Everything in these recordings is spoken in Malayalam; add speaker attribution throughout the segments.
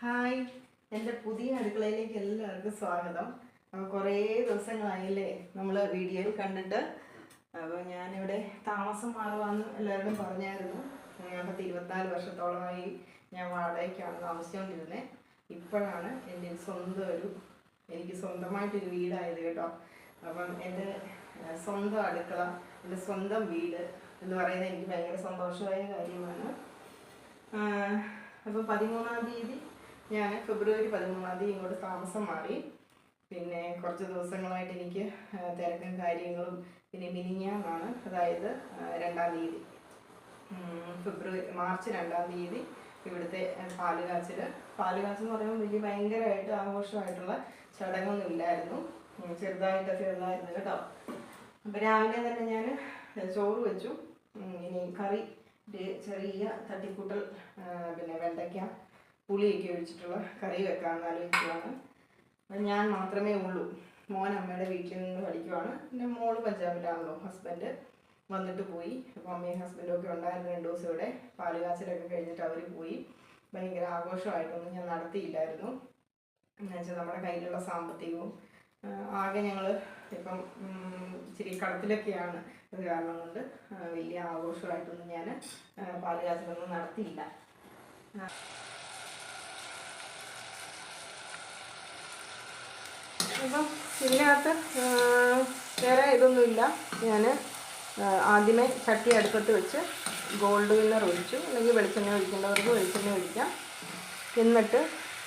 Speaker 1: ഹായ്. എന്റെ പുതിയ അടുക്കളയിലേക്ക് എല്ലാവർക്കും സ്വാഗതം. കുറേ ദിവസങ്ങളായില്ലേ നമ്മൾ വീഡിയോയിൽ കണ്ടിട്ട്. അപ്പോൾ ഞാനിവിടെ താമസം മാറുവാന്ന് എല്ലാവരും പറഞ്ഞായിരുന്നു. ഞാൻ പത്ത് ഇരുപത്തിനാല് വർഷത്തോളമായി ഞാൻ വാടകയ്ക്കാണ് താമസിച്ചുകൊണ്ടിരുന്നത് ഇപ്പോഴാണ് എന്റെ സ്വന്തം ഒരു എനിക്ക് സ്വന്തമായിട്ടൊരു വീടായത് കേട്ടോ. അപ്പം എന്റെ സ്വന്തം അടുക്കള എന്റെ സ്വന്തം വീട് എന്ന് പറയുന്നത് എനിക്ക് ഭയങ്കര സന്തോഷമായ കാര്യമാണ്. അപ്പോൾ പതിമൂന്നാം തീയതി ഞാൻ ഫെബ്രുവരി പതിമൂന്നാം തീയതി ഇങ്ങോട്ട് താമസം മാറി. പിന്നെ കുറച്ച് ദിവസങ്ങളായിട്ട് എനിക്ക് തിരക്കും കാര്യങ്ങളും പിന്നെ മിനിഞ്ഞാന്നാണ്. അതായത് രണ്ടാം തീയതി. ഫെബ്രുവരി മാർച്ച് രണ്ടാം തീയതി ഇവിടുത്തെ പാൽ കാച്ചിൽ പാൽ കാച്ചൽ എന്ന് പറയുമ്പോൾ വലിയ ഭയങ്കരമായിട്ട് ആഘോഷമായിട്ടുള്ള ചടങ്ങൊന്നും ഇല്ലായിരുന്നു ചെറുതായിട്ടൊക്കെ ഉള്ളായിരുന്നു കേട്ടോ. അപ്പം രാവിലെ തന്നെ ഞാൻ ചോറ് വെച്ചു. ഇനി കറി ചെറിയ തട്ടിക്കൂട്ടൽ പിന്നെ വെണ്ടയ്ക്ക പുളിയൊക്കെ ഒഴിച്ചിട്ടുള്ള കറി വെക്കാമെന്ന് ആലോചിക്കുവാണ്. അപ്പം ഞാൻ മാത്രമേ ഉള്ളൂ. മോൻ അമ്മയുടെ വീട്ടിൽ നിന്ന് പഠിക്കുവാണ്. എന്റെ മോൾ പഞ്ചാബിലാണല്ലോ ഹസ്ബൻഡ് വന്നിട്ട് പോയി. അപ്പോൾ അമ്മയും ഹസ്ബൻഡും ഒക്കെ ഉണ്ടായിരുന്നു രണ്ടു ദിവസം ഇവിടെ. പാലുകാച്ചിലൊക്കെ കഴിഞ്ഞിട്ട് അവർ പോയി. ഭയങ്കര ആഘോഷമായിട്ടൊന്നും ഞാൻ നടത്തിയില്ലായിരുന്നു. എന്നുവെച്ചാൽ നമ്മുടെ കയ്യിലുള്ള സാമ്പത്തികവും ആകെ ഞങ്ങൾ ഇപ്പം ഇച്ചിരി കടത്തിലൊക്കെയാണ്. അത് കാരണം കൊണ്ട് വലിയ ആഘോഷമായിട്ടൊന്നും ഞാൻ പാലുകാച്ചിലൊന്നും നടത്തിയില്ല. അപ്പം ഇതിനകത്ത് വേറെ ഇതൊന്നുമില്ല. ഞാൻ ആദ്യമേ ചട്ടി അടുപ്പത്ത് വെച്ച് ഗോൾഡ് വിന്നർ ഒഴിച്ചു. അല്ലെങ്കിൽ വെളിച്ചെണ്ണ ഒഴിക്കേണ്ടവർക്ക് വെളിച്ചെണ്ണ ഒഴിക്കാം. എന്നിട്ട്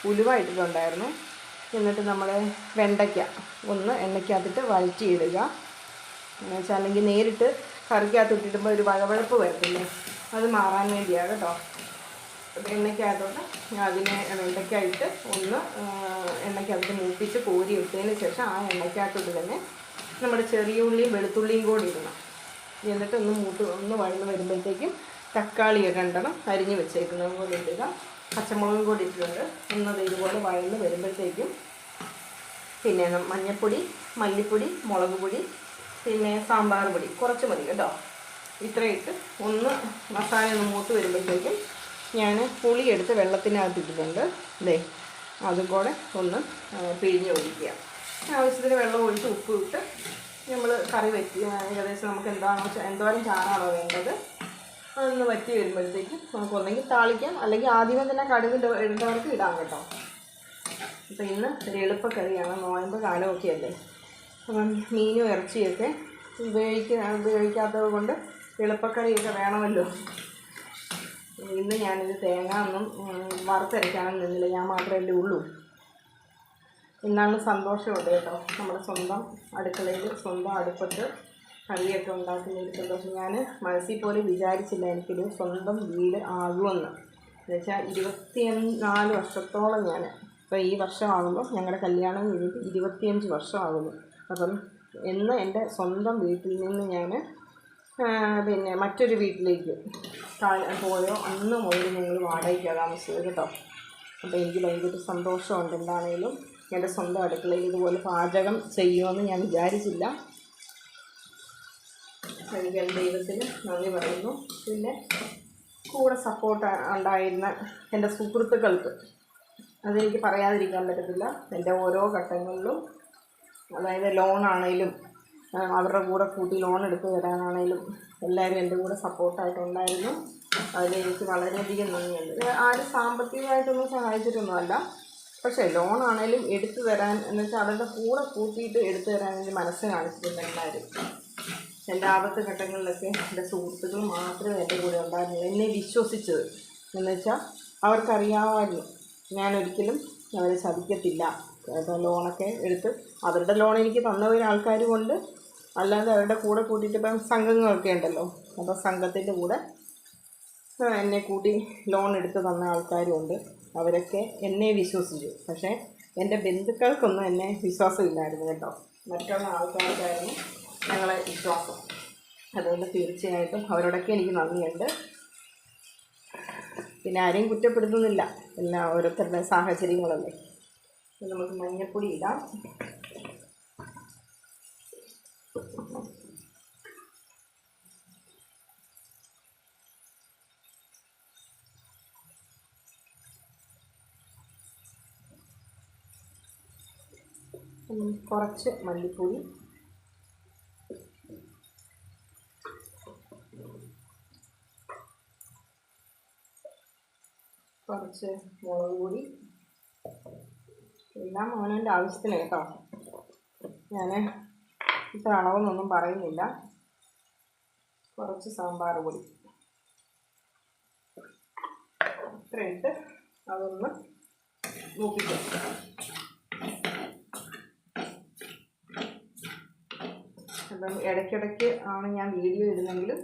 Speaker 1: ഉലുവ ഇട്ടിട്ടുണ്ടായിരുന്നു. എന്നിട്ട് നമ്മൾ വെണ്ടയ്ക്ക ഒന്ന് എണ്ണയ്ക്കകത്തിട്ട് വഴറ്റിയിടുക. എന്ന് വെച്ചാൽ അല്ലെങ്കിൽ നേരിട്ട് കറിക്കകത്ത് ഇട്ടിടുമ്പോൾ ഒരു വഴവഴപ്പ് വരത്തില്ലേ? അത് മാറാൻ വേണ്ടിയാണ് കേട്ടോ എണ്ണയ്ക്കകത്തോട്ട് അതിനെ വെണ്ടയ്ക്കായിട്ട് ഒന്ന് എണ്ണയ്ക്കകത്ത് മൂപ്പിച്ച് കോരി ഇട്ടതിന് ശേഷം ആ എണ്ണയ്ക്കകത്തോട്ട് തന്നെ നമ്മുടെ ചെറിയ ഉള്ളിയും വെളുത്തുള്ളിയും കൂടി ഇടണം. എന്നിട്ട് ഒന്ന് മൂട്ട് ഒന്ന് വഴന്ന് വരുമ്പോഴത്തേക്കും തക്കാളി രണ്ടെണ്ണം അരിഞ്ഞ് വെച്ചേക്കുന്നതും കൂടി ഇടുക. പച്ചമുളകും കൂടി ഇട്ടിട്ടുണ്ട്. ഒന്നത് ഇതുപോലെ വഴന്ന് വരുമ്പോഴത്തേക്കും പിന്നെ മഞ്ഞൾപ്പൊടി മല്ലിപ്പൊടി മുളക് പൊടി പിന്നെ സാമ്പാർ പൊടി. കുറച്ച് മതി കേട്ടോ. ഇത്രയിട്ട് ഒന്ന് മസാല ഒന്ന് മൂത്ത് വരുമ്പോഴത്തേക്കും ഞാൻ പുളി എടുത്ത് വെള്ളത്തിനകത്ത് ഇട്ടിട്ടുണ്ട്. ദേ അതും കൂടെ ഒന്ന് പിഴിഞ്ഞ് ഒഴിക്കുക. ആവശ്യത്തിന് വെള്ളം ഒഴിച്ച് ഉപ്പ് ഇട്ട് നമ്മൾ കറി വറ്റി ഏകദേശം നമുക്ക് എന്താണോ എന്തോരം ചാറാണോ വേണ്ടത് അതൊന്ന് വറ്റി വരുമ്പോഴത്തേക്കും നമുക്ക് ഒന്നെങ്കിൽ താളിക്കാം. അല്ലെങ്കിൽ ആദ്യമേ തന്നെ കടുക് ഇട- ഇടേണ്ടവർക്ക് ഇടാം കേട്ടോ. അപ്പോൾ ഇന്ന് ഒരു എളുപ്പക്കറിയാണ്. നോയമ്പ് കാലമൊക്കെ അല്ലേ. അപ്പം മീനും ഇറച്ചിയൊക്കെ ഉപയോഗിക്കുന്ന ഉപയോഗിക്കാത്തത് കൊണ്ട് എളുപ്പക്കറിയൊക്കെ വേണമല്ലോ. ഇന്ന് ഞാനിത് തേങ്ങ ഒന്നും വറുത്തരയ്ക്കാനും നിന്നില്ല. ഞാൻ മാത്രമല്ലേ ഉള്ളൂ. ഇന്നാണ് സന്തോഷമുണ്ട് കേട്ടോ. നമ്മുടെ സ്വന്തം അടുക്കളയിൽ സ്വന്തം അടുപ്പത്ത് കറിയൊക്കെ ഉണ്ടാക്കുന്ന ഒരു സന്തോഷം. ഞാൻ മനസ്സിൽ പോലും വിചാരിച്ചില്ല എനിക്കൊരു സ്വന്തം വീട് ആകുമെന്ന്. എന്നുവെച്ചാൽ ഇരുപത്തി നാല് വർഷത്തോളം ഞാൻ ഇപ്പോൾ ഈ വർഷമാകുമ്പോൾ ഞങ്ങളുടെ കല്യാണം കഴിഞ്ഞിട്ട് ഇരുപത്തിയഞ്ച് വർഷമാകുന്നു. അപ്പം എന്ന് എന്റെ സ്വന്തം വീട്ടിൽ നിന്ന് ഞാൻ പിന്നെ മറ്റൊരു വീട്ടിലേക്ക്. പോയോ അന്ന് മുതൽ ഞങ്ങൾ വാടകയ്ക്കാണ് താമസിച്ചത് കേട്ടോ. അപ്പോൾ എനിക്ക് ഭയങ്കര സന്തോഷമുണ്ട്. എന്താണേലും എന്റെ സ്വന്തം അടുക്കളയിൽ ഇതുപോലെ പാചകം ചെയ്യുമെന്ന് ഞാൻ വിചാരിച്ചില്ല. എനിക്ക് എന്റെ ദൈവത്തിന് നന്ദി പറയുന്നു. പിന്നെ കൂടെ സപ്പോർട്ട് ഉണ്ടായിരുന്ന എന്റെ സുഹൃത്തുക്കൾക്ക് അതെനിക്ക് പറയാതിരിക്കാൻ പറ്റത്തില്ല. എന്റെ ഓരോ ഘട്ടങ്ങളിലും അതായത് ലോണാണേലും അവരുടെ കൂടെ കൂട്ടി ലോൺ എടുത്ത് തരാനാണേലും എല്ലാവരും എന്റെ കൂടെ സപ്പോർട്ടായിട്ടുണ്ടായിരുന്നു അതിലെനിക്ക് വളരെയധികം നന്ദിയുണ്ട്. ആരും സാമ്പത്തികമായിട്ടൊന്നും സഹായിച്ചിട്ടൊന്നുമല്ല. പക്ഷേ ലോണാണേലും എടുത്തു തരാൻ എന്ന് വെച്ചാൽ അവരുടെ കൂടെ കൂട്ടിയിട്ട് എടുത്തു തരാൻ എനിക്ക് മനസ്സ് കാണിച്ചിട്ടുണ്ട് എല്ലാവരും. എന്റെ ആപത്ത് ഘട്ടങ്ങളിലൊക്കെ എന്റെ സുഹൃത്തുക്കൾ മാത്രമേ എന്റെ കൂടെ ഉണ്ടായിരുന്നുള്ളൂ. എന്നെ വിശ്വസിച്ചത് എന്ന് വെച്ചാൽ അവർക്കറിയാമായിരുന്നു ഞാൻ ഒരിക്കലും അവരെ ചതിക്കത്തില്ല ലോണൊക്കെ എടുത്ത് അവരുടെ ലോൺ എനിക്ക് തന്ന ഒരാൾക്കാർ കൊണ്ട് അല്ലാതെ അവരുടെ കൂടെ കൂട്ടിയിട്ട് ഇപ്പം സംഘങ്ങളൊക്കെ ഉണ്ടല്ലോ. അപ്പോൾ സംഘത്തിന്റെ കൂടെ എന്നെ കൂട്ടി ലോൺ എടുത്ത് തന്ന ആൾക്കാരുമുണ്ട് അവരൊക്കെ എന്നെ വിശ്വസിച്ചു. പക്ഷേ എന്റെ ബന്ധുക്കൾക്കൊന്നും എന്നെ വിശ്വാസമില്ലായിരുന്നു കേട്ടോ. മറ്റുള്ള ആൾക്കാർക്കായിരുന്നു ഞങ്ങളെ വിശ്വാസം. അതുകൊണ്ട് തീർച്ചയായിട്ടും അവരോടൊക്കെ എനിക്ക് നന്ദിയുണ്ട്. പിന്നെ ആരെയും കുറ്റപ്പെടുത്തുന്നില്ല. എല്ലാ ഓരോരുത്തരുടെ സാഹചര്യങ്ങളല്ലേ. നമുക്ക് മഞ്ഞപ്പൊടി ഇടാം. കുറച്ച് മല്ലിപ്പൊടി. കുറച്ച് മുളക് പൊടി. എല്ലാം മോനന്റെ ആവശ്യത്തിന് കേട്ടോ. ഞാൻ ഇത്ര അളവെന്നൊന്നും പറയുന്നില്ല. കുറച്ച് സാമ്പാർ പൊടി. ഇത്രയിട്ട് അതൊന്ന് മൂപ്പിക്കാം അപ്പം ഇടയ്ക്കിടയ്ക്ക് ആണ് ഞാൻ വീഡിയോ ഇടുന്നെങ്കിലും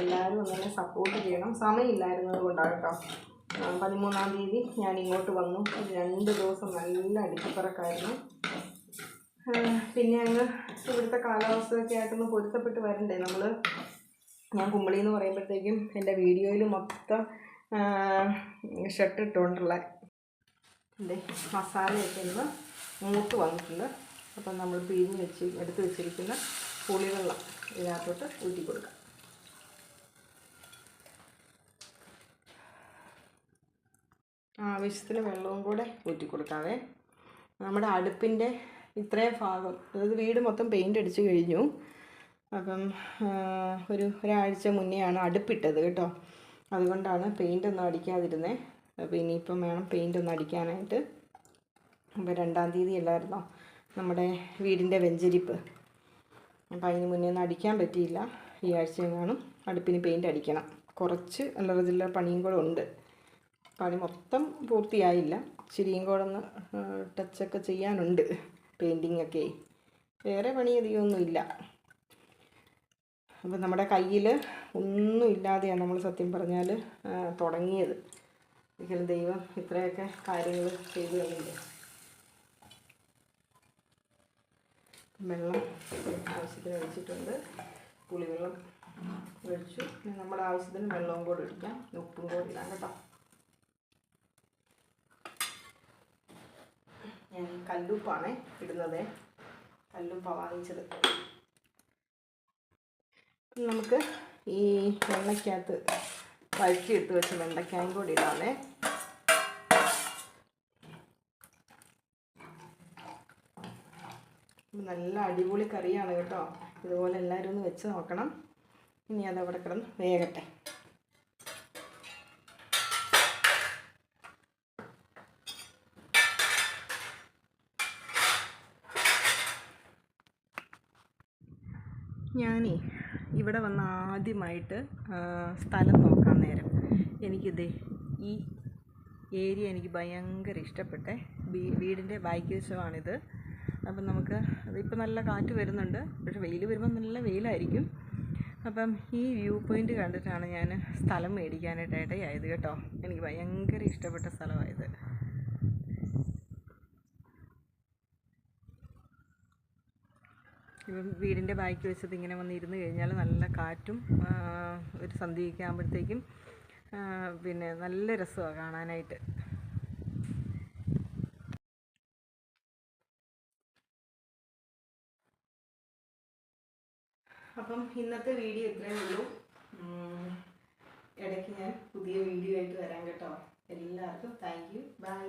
Speaker 1: എല്ലാവരും ഒന്നിനെ സപ്പോർട്ട് ചെയ്യണം. സമയമില്ലായിരുന്നത് കൊണ്ടാണ് കേട്ടോ പതിമൂന്നാം തീയതി ഞാൻ ഇങ്ങോട്ട് വന്നു. രണ്ട് ദിവസം നല്ല അടിച്ചപ്പറക്കായിരുന്നു പിന്നെ അങ്ങ് ഇവിടുത്തെ കാലാവസ്ഥയൊക്കെ ആയിട്ടൊന്ന് പൊരുത്തപ്പെട്ട് വരണ്ടേ നമ്മൾ ഞാൻ കുമ്പളി എന്ന് പറയുമ്പോഴത്തേക്കും എന്റെ വീഡിയോയിൽ മൊത്തം ഷർട്ട് എന്റെ മസാലയൊക്കെ ഒന്ന് മൂത്ത് വന്നിട്ടുണ്ട്. അപ്പം നമ്മൾ പിഴിഞ്ഞ് വെച്ച് എടുത്ത് വെച്ചിരിക്കുന്ന പുളിവെള്ളം ഇതിനകത്തോട്ട് ഊറ്റി കൊടുക്കാം. ആവശ്യത്തിന് വെള്ളവും കൂടെ ഊറ്റി കൊടുക്കാവേ. നമ്മുടെ അടുപ്പിന്റെ ഇത്രയും ഭാഗം അതായത് വീട് മൊത്തം പെയിന്റ് അടിച്ച് കഴിഞ്ഞു. അപ്പം ഒരു ഒരാഴ്ച മുന്നെയാണ് അടുപ്പിട്ടത് കേട്ടോ. അതുകൊണ്ടാണ് പെയിന്റ് ഒന്നും അടിക്കാതിരുന്നത് അപ്പോൾ ഇനിയിപ്പം വേണം പെയിന്റ് ഒന്നും അടിക്കാനായിട്ട്. അപ്പോൾ രണ്ടാം തീയതി അല്ലായിരുന്നോ? നമ്മുടെ വീടിന്റെ വെഞ്ചരിപ്പ്. അപ്പം അതിന് മുന്നേ ഒന്നും അടിക്കാൻ പറ്റിയില്ല. ഈ ആഴ്ച എങ്ങാനും അടുപ്പിന് പെയിന്റ് അടിക്കണം. കുറച്ച് അല്ലറ ചില്ലറ പണിയും കൂടെ ഉണ്ട്. പണി മൊത്തം പൂർത്തിയായില്ല. ശരിയും കൂടെ ഒന്ന് ടച്ചൊക്കെ ചെയ്യാനുണ്ട് പെയിന്റിങ് ഒക്കെ. വേറെ പണി അധികമൊന്നുമില്ല. അപ്പം നമ്മുടെ കയ്യിൽ ഒന്നും ഇല്ലാതെയാണ് നമ്മൾ സത്യം പറഞ്ഞാൽ തുടങ്ങിയത്. ഒരിക്കലും ദൈവം ഇത്രയൊക്കെ കാര്യങ്ങൾ ചെയ്തു കഴിഞ്ഞില്ലേ വെള്ളം ആവശ്യത്തിന് ഒഴിച്ചിട്ടുണ്ട്. പുളിവെള്ളം ഒഴിച്ചു. പിന്നെ നമ്മുടെ ആവശ്യത്തിന് വെള്ളവും കൂടെ ഒഴിക്കാം. ഉപ്പും കൂടെ ഇടാം കേട്ടോ. ഞാൻ കല്ലുപ്പാണ് ഇടുന്നത്. കല്ലുപ്പ വാങ്ങിച്ചത് നമുക്ക് ഈ വെള്ളയ്ക്കകത്ത് വഴറ്റിയെടുത്ത് വെച്ച വെണ്ടയ്ക്കായും കൂടി ഇടാമേ. നല്ല അടിപൊളി കറിയാണ് കേട്ടോ. ഇതുപോലെ എല്ലാവരും ഒന്ന് വെച്ച് നോക്കണം. ഇനി അത് അവിടെ കിടന്ന് വേകട്ടെ. ഞാനേ ഇവിടെ വന്ന് ആദ്യമായിട്ട് സ്ഥലം നോക്കാൻ നേരം. എനിക്കിത് ഈ ഏരിയ എനിക്ക് ഭയങ്കര ഇഷ്ടപ്പെട്ടെ. വീടിന്റെ ബാക്ക് വശമാണിത് അപ്പം നമുക്ക് അതിപ്പോൾ നല്ല കാറ്റ് വരുന്നുണ്ട്. പക്ഷെ വെയിൽ വരുമ്പോൾ നല്ല വെയിലായിരിക്കും. അപ്പം ഈ വ്യൂ പോയിന്റ് കണ്ടിട്ടാണ് ഞാൻ സ്ഥലം മേടിക്കാനായിട്ട് ഇടയായത് കേട്ടോ. എനിക്ക് ഭയങ്കര ഇഷ്ടപ്പെട്ട സ്ഥലമായത്. ഇപ്പം വീടിന്റെ ബാക്കി വെച്ചത് ഇങ്ങനെ വന്നിരുന്ന് കഴിഞ്ഞാൽ നല്ല കാറ്റും ഒരു സന്ധ്യയൊക്കെ ആകുമ്പോഴത്തേക്കും പിന്നെ നല്ല രസമാണ് കാണാനായിട്ട്. അപ്പം ഇന്നത്തെ വീഡിയോ ഇത്രയേ ഉള്ളൂ. ഇടയ്ക്ക് ഞാൻ പുതിയ വീഡിയോ ആയിട്ട് വരാം കേട്ടോ. എല്ലാവർക്കും താങ്ക് യു ബൈ